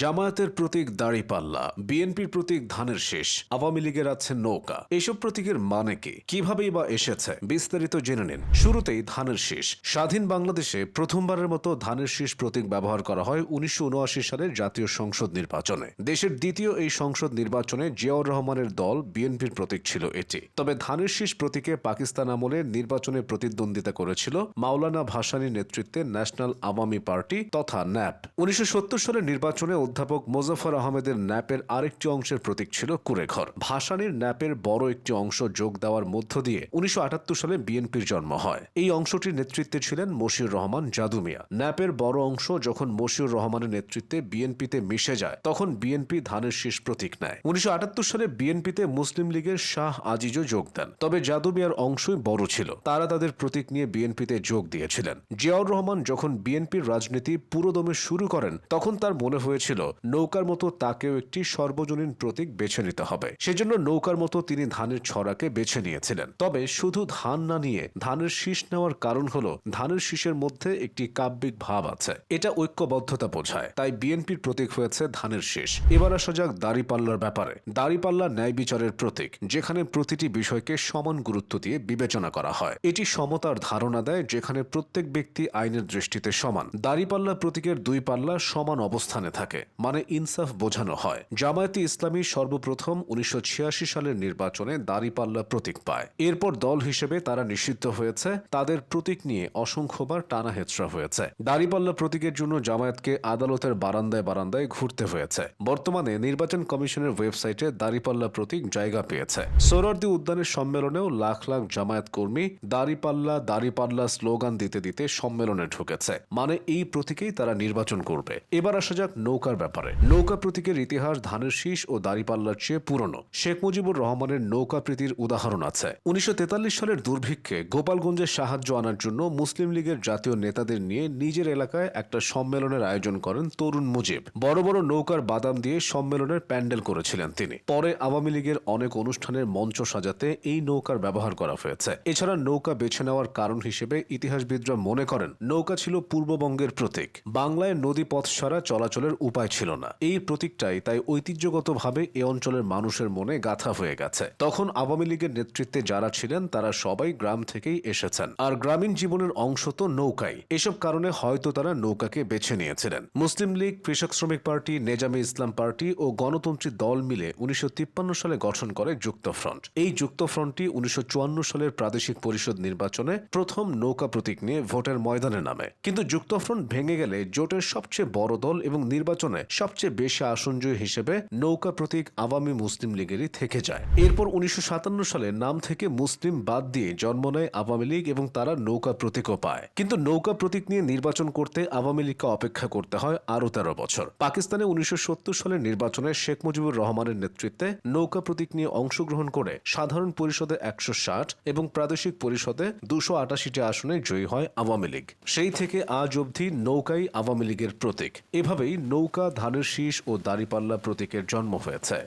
জামায়াতের প্রতীক দাড়িপাল্লা, বিএনপির প্রতীক ধানের শেষ, আওয়ামী লীগের আছে নৌকা। এসব প্রতীকের মানে কি? কিভাবেই বা এসেছে? বিস্তারিত জেনে নিন। শুরুতেই ধানের শীষ। স্বাধীন বাংলাদেশে প্রথমবারের মতো ধানের শীষ প্রতীক ব্যবহার করা হয় উনিশশো সালের জাতীয় সংসদ নির্বাচনে। দেশের দ্বিতীয় এই সংসদ নির্বাচনে জিয়াউর রহমানের দল বিএনপির প্রতীক ছিল এটি। তবে ধানের শীষ প্রতীকে পাকিস্তান আমলে নির্বাচনে প্রতিদ্বন্দ্বিতা করেছিল মাওলানা ভাসানীর নেতৃত্বে ন্যাশনাল আওয়ামী পার্টি তথা ন্যাপ। উনিশশো সালের নির্বাচনে অধ্যাপক মোজাফর আহমেদের ন্যাপের আরেকটি অংশের প্রতীক ছিল কুড়েঘর। ভাসানীর ন্যাপের বড় একটি অংশ যোগ দেওয়ার মধ্য দিয়ে উনিশশো আটাত্তর সালে বিএনপির জন্ম হয়। এই অংশটির নেতৃত্বে ছিলেন মশিউর রহমান জাদু মিয়া। ন্যাপের বড় অংশ যখন মশিউর রহমানের নেতৃত্বে বিএনপিতে মিশে যায়, তখন বিএনপি ধানের শীষ প্রতীক নেয়। উনিশশো আটাত্তর সালে বিএনপিতে মুসলিম লীগের শাহ আজিজও যোগ দেন। তবে জাদু মিয়ার অংশই বড় ছিল। তারা তাদের প্রতীক নিয়ে বিএনপিতে যোগ দিয়েছিলেন। জিয়াউর রহমান যখন বিএনপির রাজনীতি পুরোদমে শুরু করেন, তখন তার মনে হয়েছিল নৌকার মতো তাকেও একটি সর্বজনীন প্রতীক বেছে নিতে হবে। সেজন্য নৌকার মতো তিনি ধানের ছড়াকে বেছে নিয়েছিলেন। তবে শুধু ধান না নিয়ে ধানের শীষ নেওয়ার কারণ হলো, ধানের শীষের মধ্যে একটি কাব্যিক ভাব আছে। এটা ঐক্যবদ্ধতা বোঝায়। তাই বিএনপির প্রতীক হয়েছে ধানের শীষ। এবার আসা যাক দাড়িপাল্লার ব্যাপারে। দাড়িপাল্লা ন্যায় বিচারের প্রতীক, যেখানে প্রতিটি বিষয়কে সমান গুরুত্ব দিয়ে বিবেচনা করা হয়। এটি সমতার ধারণা দেয়, যেখানে প্রত্যেক ব্যক্তি আইনের দৃষ্টিতে সমান। দাড়িপাল্লা প্রতীকের দুই পাল্লা সমান অবস্থানে থাকে। মানে ইনসাফ বোঝানো হয়। জামায়াতে ইসলামী সর্বপ্রথম উনিশশো সালের নির্বাচনে দাড়িপাল্লা প্রতীক পায়। এরপর দল হিসেবে তারা নিষিদ্ধ হয়েছে। তাদের প্রতীক নিয়ে অসংখ্যবার টানা হেচড়া হয়েছে। দাড়িপাল্লা প্রতীকের জন্য জামায়াতকে আদালতের বারান্দায় বারান্দায় ঘুরতে হয়েছে। বর্তমানে নির্বাচন কমিশনের ওয়েবসাইটে দাড়িপাল্লা প্রতীক জায়গা পেয়েছে। সোহরার্দি উদ্যানের সম্মেলনেও লাখ লাখ জামায়াত কর্মী দাড়িপাল্লা দাড়িপাল্লা স্লোগান দিতে দিতে সম্মেলনে ঢুকেছে। মানে এই প্রতীকেই তারা নির্বাচন করবে। এবার আসা যাক নৌকার ব্যাপারে। নৌকা প্রতীকের ইতিহাস, ধানের শীষ ও দাড়িপাল্লার চেয়ে পুরনো। শেখ মুজিবুর রহমানের নৌকা প্রীতির উদাহরণ আছে। উনিশশো সালের দুর্ভিক্ষে গোপালগঞ্জে সাহায্য আনার জন্য মুসলিম লীগের জাতীয় নেতাদের নিয়ে নিজের এলাকায় একটা সম্মেলনের আয়োজন করেন তরুণ মুজিব। বড় বড় নৌকার বাদাম দিয়ে সম্মেলনের প্যান্ডেল করেছিলেন তিনি। পরে আওয়ামী লীগের অনেক অনুষ্ঠানের মঞ্চ সাজাতে এই নৌকার ব্যবহার করা হয়েছে। এছাড়া নৌকা বেছে নেওয়ার কারণ হিসেবে ইতিহাসবিদরা মনে করেন, নৌকা ছিল পূর্ববঙ্গের প্রতীক। বাংলায় নদী পথ ছাড়া চলাচলের উপায় ছিল না। এই প্রতীকটাই তাই ঐতিহ্যগতভাবে এ অঞ্চলের মানুষের মনে গাথা হয়ে গেছে। তখন আওয়ামী লীগের নেতৃত্বে যারা ছিলেন, তারা সবাই গ্রাম থেকেই এসেছেন। আর গ্রামীণ জীবনের অংশ তো নৌকাই। এসব কারণে হয়তো তারা নৌকাকে বেছে নিয়েছিলেন। মুসলিম লীগ, কৃষক শ্রমিক পার্টি, নেজামে ইসলাম পার্টি ও গণতন্ত্রী দল মিলে উনিশশো তিপ্পান্ন সালে গঠন করে যুক্তফ্রন্ট এই যুক্তফ্রন্টটি উনিশশো সালের প্রাদেশিক পরিষদ নির্বাচনে প্রথম নৌকা প্রতীক নিয়ে ভোটের ময়দানে নামে। কিন্তু যুক্তফ্রন্ট ভেঙে গেলে জোটের সবচেয়ে বড় দল এবং নির্বাচনে সবচেয়ে বেশি আসনজয়ী হিসেবে নৌকা প্রতীক আওয়ামী মুসলিম লীগেরই থেকে যায়। এরপর উনিশশো সাতান্ন সালে নাম থেকে মুসলিম বাদ দিয়ে জন্ম নেয় আওয়ামী লীগ এবং তারা নৌকা প্রতীকও পায়। কিন্তু নৌকা প্রতীক নিয়ে নির্বাচন করতে আওয়ামী লীগকে অপেক্ষা করতে হয় আরও তেরো বছর। পাকিস্তানে উনিশশো সালের নির্বাচনে শেখ মুজিবুর রহমানের নেতৃত্বে নৌকা প্রতীক নিয়ে অংশগ্রহণ করে সাধারণ পরিষদে একশো ষাট এবং প্রাদেশিক পরিষদে দুশো আটাশিটি আসনে জয়ী হয় আওয়ামী লীগ। সেই থেকে আজ অবধি নৌকাই আওয়ামী লীগের প্রতীক। এভাবেই নৌকা ধানের শীষ ও দাড়িপাল্লা প্রতীকের জন্ম হয়েছে।